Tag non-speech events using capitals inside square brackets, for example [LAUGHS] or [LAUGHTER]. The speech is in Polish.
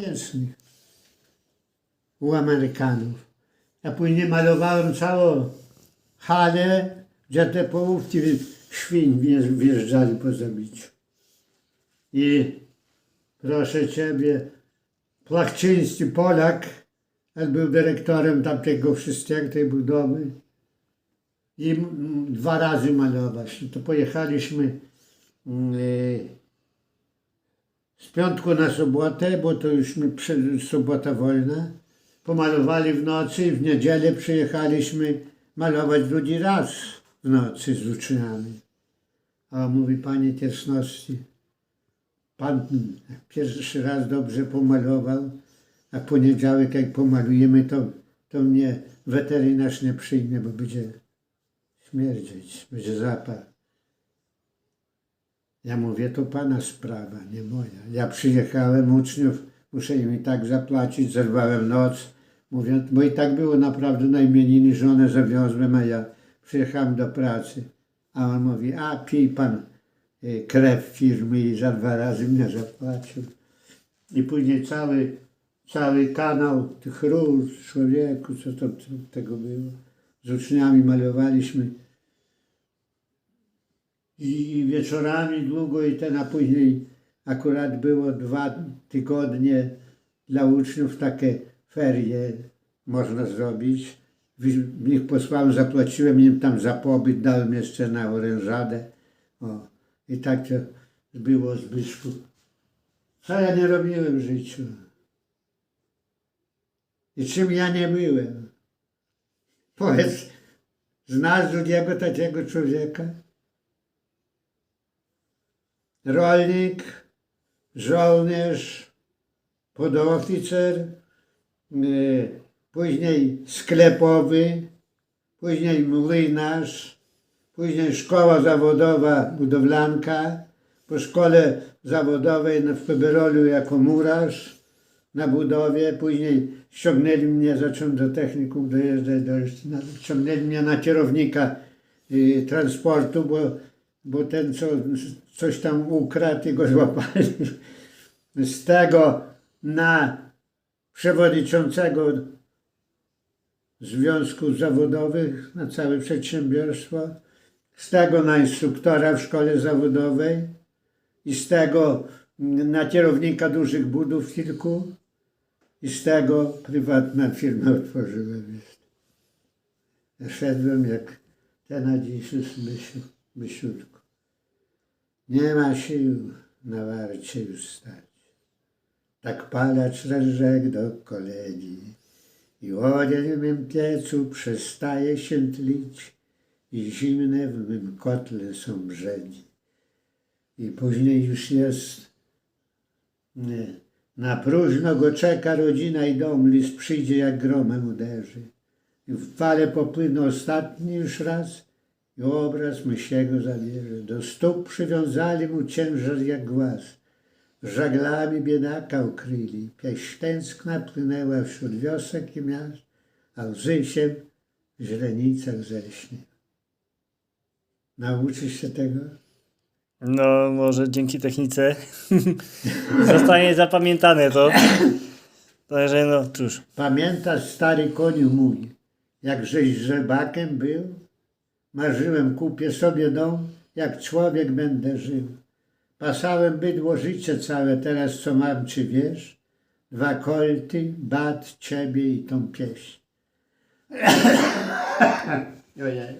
mięsnych u Amerykanów. Ja później malowałem całą halę, gdzie te połówki świń wjeżdż- wjeżdżali po zabiciu. I proszę Ciebie, Plachczyński Polak, on był dyrektorem tamtego wszystkiego, tej budowy. I dwa razy malować. To pojechaliśmy mm, e, z piątku na sobotę, bo to już sobota wolna. Pomalowali w nocy w niedzielę przyjechaliśmy malować drugi raz w nocy z uczniami. A mówi, panie Tiesnowski, pan pierwszy raz dobrze pomalował, a poniedziałek jak pomalujemy, to, to mnie weterynarz nie przyjmie, bo będzie śmierdzieć, będzie zapach. Ja mówię, to pana sprawa, nie moja. Ja przyjechałem, uczniów, muszę im i tak zapłacić, zerwałem noc. Mówię, bo i tak było naprawdę na imieniny, żonę zawiozłem, a ja przyjechałem do pracy. A on mówi, a pij pan y, krew firmy i za dwa razy mnie zapłacił. I później cały, cały kanał tych róż, człowieku, co to tego było. Z uczniami malowaliśmy i wieczorami długo i ten, a później akurat było dwa tygodnie dla uczniów takie ferie można zrobić. W nich posłałem, zapłaciłem im tam za pobyt, dałem jeszcze na orężadę. O, I tak to było Zbyszku. Co ja nie robiłem w życiu? I czym ja nie byłem? Powiedz, znasz drugiego takiego człowieka? Rolnik, żołnierz, podoficer, y, później sklepowy, później młynarz, później szkoła zawodowa budowlanka, po szkole zawodowej w Peberolu jako murarz na budowie, później ściągnęli mnie, zacząłem do technikum dojeżdżać, do, ściągnęli mnie na kierownika y, transportu, bo, bo ten co, coś tam ukradł i go złapali. Z tego na przewodniczącego związków zawodowych na całe przedsiębiorstwo, z tego na instruktora w szkole zawodowej i z tego na kierownika dużych budów kilku i z tego prywatną firmę otworzyłem. Szedłem jak ten Adzisus Bysiu, Bysiutku. Nie ma sił na warcie już stać. Tak palacz rzekł do kolegi i ogień w mym piecu przestaje się tlić i zimne w mym kotle są brzegi. I później już jest nie, na próżno go czeka rodzina i dom, list przyjdzie jak gromem uderzy. W fale popłyną ostatni już raz i obraz mysiego zabierze. Do stóp przywiązali mu ciężar jak głaz. Żaglami biedaka ukryli. Pieśń tęskna płynęła wśród wiosek i miast, a łzy się w źrenicach zerśnie. Nauczysz się tego? No, może dzięki technice [LAUGHS] zostanie zapamiętane to. Także no, cóż. Pamiętasz, stary koniu mój, jak żeś żebakiem był? Marzyłem, kupię sobie dom, jak człowiek będę żył. Pasałem bydło życie całe, teraz co mam, czy wiesz? Dwa kolty, bat, ciebie i tą pieśń. [COUGHS] Ojej.